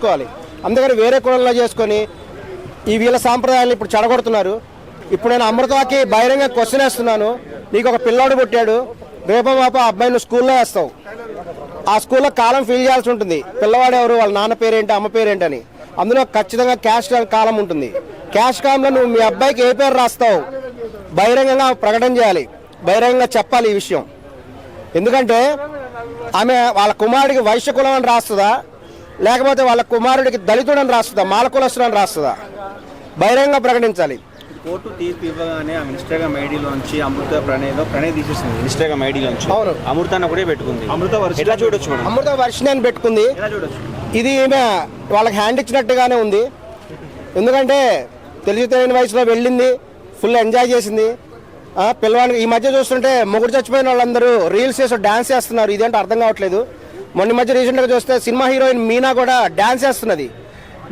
చేసుకోవాలి అందుకని వేరే కులంలో చేసుకొని ఈ వీళ్ళ సాంప్రదాయాలు ఇప్పుడు చెడగొడుతున్నారు. ఇప్పుడు నేను అమృతకి బహిరంగ క్వశ్చన్ వేస్తున్నాను. నీకు ఒక పిల్లాడు పుట్టాడు. రేపో మాప అబ్బాయిని స్కూల్లో వేస్తావు. ఆ స్కూల్లో కాలం ఫిల్ చేయాల్సి ఉంటుంది. పిల్లవాడు ఎవరు? వాళ్ళ నాన్న పేరేంటి? అమ్మ పేరేంటి అని. అందులో ఖచ్చితంగా క్యాష్ కాలం ఉంటుంది. క్యాష్ కాలంలో నువ్వు మీ అబ్బాయికి ఏ పేరు రాస్తావు? బహిరంగంగా ప్రకటన చేయాలి. బహిరంగంగా చెప్పాలి ఈ విషయం. ఎందుకంటే ఆమె వాళ్ళ కుమారుడికి వైశ్య కులం అని రాస్తుందా? లేకపోతే వాళ్ళ కుమారుడికి దళితుడని రాస్తుందా? మాల కులస్తుడని రాస్తుందా? బహిరంగంగా ప్రకటించాలి. కోర్టు తీర్పు ఇవ్వగానే ఆ ఇన్స్టాగ్రామ్ ఐడిలోంచి అమృత ప్రణయ్లో ప్రణయ్ తీసేసింది. ఇన్స్టాగ్రామ్ ఐడిలోంచి అవును. అమృతాన్ని కూడా పెట్టుకుంది. అమృత ఎట్లా చూడొచ్చు మేడం అమృత వర్షిని అని పెట్టుకుంది. ఎలా చూడొచ్చు? ఇది ఈమె వాళ్ళకి హ్యాండ్ ఇచ్చినట్టుగానే ఉంది. ఎందుకంటే తెలిసి తెలియని వయసులో వెళ్ళింది ఫుల్ ఎంజాయ్ చేసింది. ఆ, పిల్లవాడికి ఈ మధ్య చూస్తుంటే మొగుడు చచ్చిపోయిన వాళ్ళందరూ రీల్స్ చేసి డాన్స్ చేస్తున్నారు. ఇదేంటో అర్థం కావట్లేదు. మొన్న మధ్య రీసెంట్గా చూస్తే సినిమా హీరోయిన్ మీనా కూడా డాన్స్ చేస్తున్నది.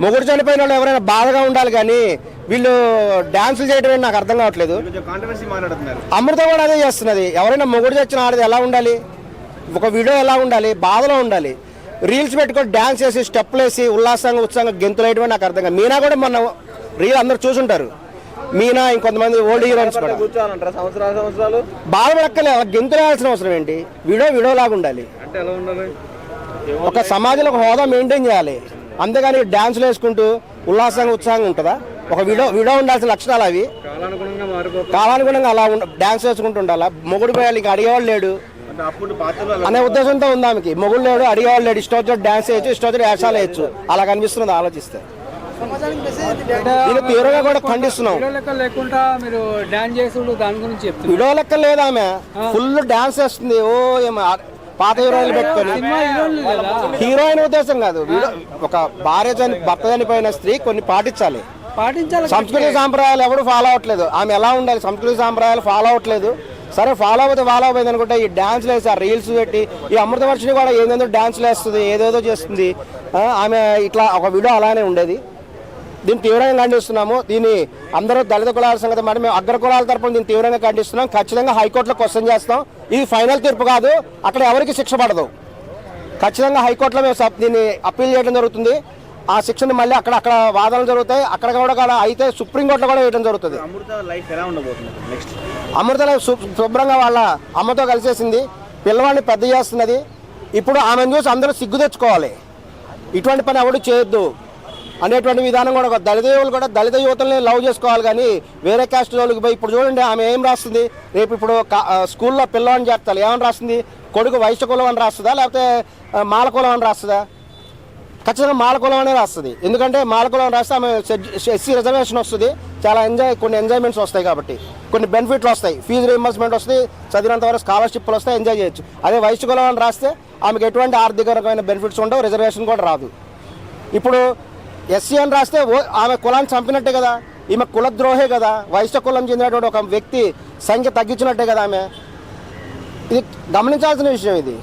మొగుడు చనిపోయిన వాళ్ళు ఎవరైనా బాధగా ఉండాలి కానీ వీళ్ళు డాన్సులు చేయడం నాకు అర్థం కావట్లేదు. అమృత కూడా అదే చేస్తున్నది. ఎవరైనా మొగుడు చచ్చిన ఆడది ఎలా ఉండాలి? ఒక వీడియో ఎలా ఉండాలి? బాధలో ఉండాలి. రీల్స్ పెట్టుకొని డ్యాన్స్ చేసి స్టెప్లు వేసి ఉల్లాసంగా ఉత్సాహంగా గెంతులు వేయడం నాకు అర్థం కాదు. మీనా కూడా మొన్న రీల్ అందరూ చూసుంటారు. మీనా ఇంకొంతమంది ఓల్డ్ హీరోయిన్స్ కూడా. బాధపడక్కలే గెంతులు వేయాల్సిన అవసరం ఏంటి? వీడియో వీడియో లాగా ఉండాలి. ఒక సమాజంలో ఒక హోదా మెయింటైన్ చేయాలి. అంతేగాని డాన్సులు వేసుకుంటూ ఉల్లాసంగా ఉత్సాహంగా ఉంటుందా? ఒక వీడియో వీడియో ఉండాల్సిన లక్షణాలు అవి. కాలానుగుణంగా అలా ఉండ డాన్స్ వేసుకుంటూ ఉండాలా? మొగుడు పోయాలి ఇంకా అడిగేవాళ్ళు లేడు. అనే ఉద్దేశంతో ఉంది ఆమెకి. మొగుడు లేడు అడిగేవాళ్ళు లేడు. ఇష్టం వచ్చినట్టు డాన్స్ చేయొచ్చు ఇష్టం వచ్చినట్టు వేషాలు వేయచ్చు. అలా కనిపిస్తున్నది ఆలోచిస్తే. దీన్ని తీవ్రంగా కూడా ఖండిస్తున్నాం. లేకుండా మీరు డాన్స్ చేసుడు దాని గురించి చెప్తున్నారు. వీడియో లెక్క లేదు ఆమె. ఫుల్ డాన్స్ వేస్తుంది. ఓ ఏమో పాత హీరోయిన్లు పెట్టుకొని. హీరోయిన్ ఉద్దేశం కాదు. ఒక భార్య చని భర్త చనిపోయిన స్త్రీ కొన్ని పాటించాలి. సంస్కృతి సాంప్రదాయాలు ఎవరు ఫాలో అవ్వట్లేదు. ఆమె ఎలా ఉండాలి? సంస్కృతి సాంప్రదాయాలు ఫాలో అవ్వట్లేదు. సరే ఫాలో అవుతే ఫాలో అవుతుంది అనుకుంటే ఈ డాన్స్లు వేసి ఆ రీల్స్ పెట్టి ఈ అమృతవర్షిని కూడా ఏదేదో డాన్స్లు వేస్తుంది ఏదేదో చేస్తుంది. ఆమె ఇట్లా ఒక వీడియో అలానే ఉండేది. దీన్ని తీవ్రంగా ఖండిస్తున్నాము. దీన్ని అందరూ దళిత కులాల సంగతి మాట మేము అగ్ర కులాల తరపున దీన్ని తీవ్రంగా ఖండిస్తున్నాం. ఖచ్చితంగా హైకోర్టులో క్వశ్చన్ చేస్తాం. ఇది ఫైనల్ తీర్పు కాదు. అక్కడ ఎవరికి శిక్ష పడదు. ఖచ్చితంగా హైకోర్టులో మేము దీన్ని అప్పీల్ చేయడం జరుగుతుంది. ఆ శిక్షని మళ్ళీ అక్కడ అక్కడ వాదనలు జరుగుతాయి. అక్కడ కూడా అయితే సుప్రీంకోర్టులో కూడా వేయడం జరుగుతుంది. అమృత లైఫ్ శుభ్రంగా వాళ్ళ అమ్మతో కలిసేసింది. పిల్లవాడిని పెద్ద చేస్తున్నది. ఇప్పుడు ఆమెను చూసి అందరూ సిగ్గు తెచ్చుకోవాలి. ఇటువంటి పని ఎవడు చేయొద్దు. అనేటువంటి విధానం కూడా దళిత యువలు కూడా దళిత యువతల్ని లవ్ చేసుకోవాలి కానీ వేరే క్యాస్ట్ వాళ్ళకి పోయి ఇప్పుడు చూడండి ఆమె ఏం రాస్తుంది? రేపు ఇప్పుడు కా- స్కూల్లో పిల్లవాడిని చేస్తారు ఏమని రాస్తుంది? కొడుకు వైశ్య కులం అని రాస్తుందా? లేకపోతే మాలకులం మాల కులం అని రాస్తుందా? ఖచ్చితంగా మాలకులం అనే రాస్తుంది. ఎందుకంటే మాలకులం రాస్తే ఆమె ఎస్సీ రిజర్వేషన్ వస్తుంది. చాలా ఎంజాయ్ కొన్ని ఎంజాయ్మెంట్స్ వస్తాయి కాబట్టి. కొన్ని బెనిఫిట్లు వస్తాయి. ఫీజు రీఎంబర్స్మెంట్ వస్తుంది చదివినంత వరకు స్కాలర్షిప్లు వస్తాయి ఎంజాయ్ చేయొచ్చు. అదే వైశ్య కులం అని రాస్తే ఆమెకు ఎటువంటి ఆర్థికరకమైన బెనిఫిట్స్ ఉండవు రిజర్వేషన్ కూడా రాదు. ఇప్పుడు ఎస్సీ అని రాస్తే ఓ ఆమె కులాన్ని చంపినట్టే కదా. ఈమె కులద్రోహే కదా. వైశ్య కులం చెందినటువంటి ఒక వ్యక్తి సంఖ్య తగ్గించినట్టే కదా ఆమె. ఇది గమనించాల్సిన విషయం ఇది.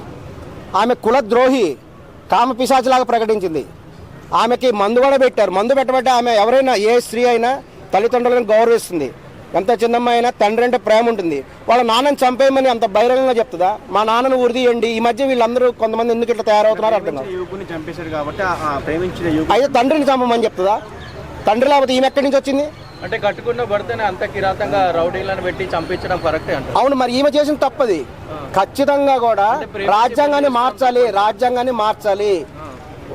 ఆమె కులద్రోహి కామ పిశాచిలాగా ప్రకటించింది. ఆమెకి మందు కూడా పెట్టారు. మందు పెట్టబట్టే ఆమె ఎవరైనా ఏ స్త్రీ అయినా తల్లిదండ్రులను గౌరవిస్తుంది. ఎంత చిన్నమ్మ అయినా తండ్రి అంటే ప్రేమ ఉంటుంది. వాళ్ళ నాన్నని చంపేయమని అంత బహిరంగంగా చెప్తుందా? మా నాన్నను ఉరిదీయండి ఈ మధ్య వీళ్ళందరూ కొంతమంది ఎందుకు ఇట్లా తయారవుతున్నారు యువకుడు అయితే తండ్రిని చంపమని చెప్తుందా? తండ్రి లేకపోతే ఈమె ఎక్కడి నుంచి వచ్చింది? అంటే కట్టుకున్న భర్తనే అంత కిరాతంగా రౌడీలను పెట్టి చంపించడం కరెక్టే అంట అవును మరి ఈమె చేసిన తప్పది. ఖచ్చితంగా కూడా రాజ్యాంగాన్ని మార్చాలి రాజ్యాంగాన్ని మార్చాలి.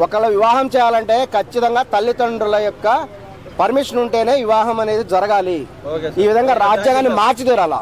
ఒకళ్ళ వివాహం చేయాలంటే ఖచ్చితంగా తల్లిదండ్రుల యొక్క పర్మిషన్ ఉంటేనే వివాహం అనేది జరగాలి. ఈ విధంగా రాజ్యాంగాన్ని మార్చి తీరాలా?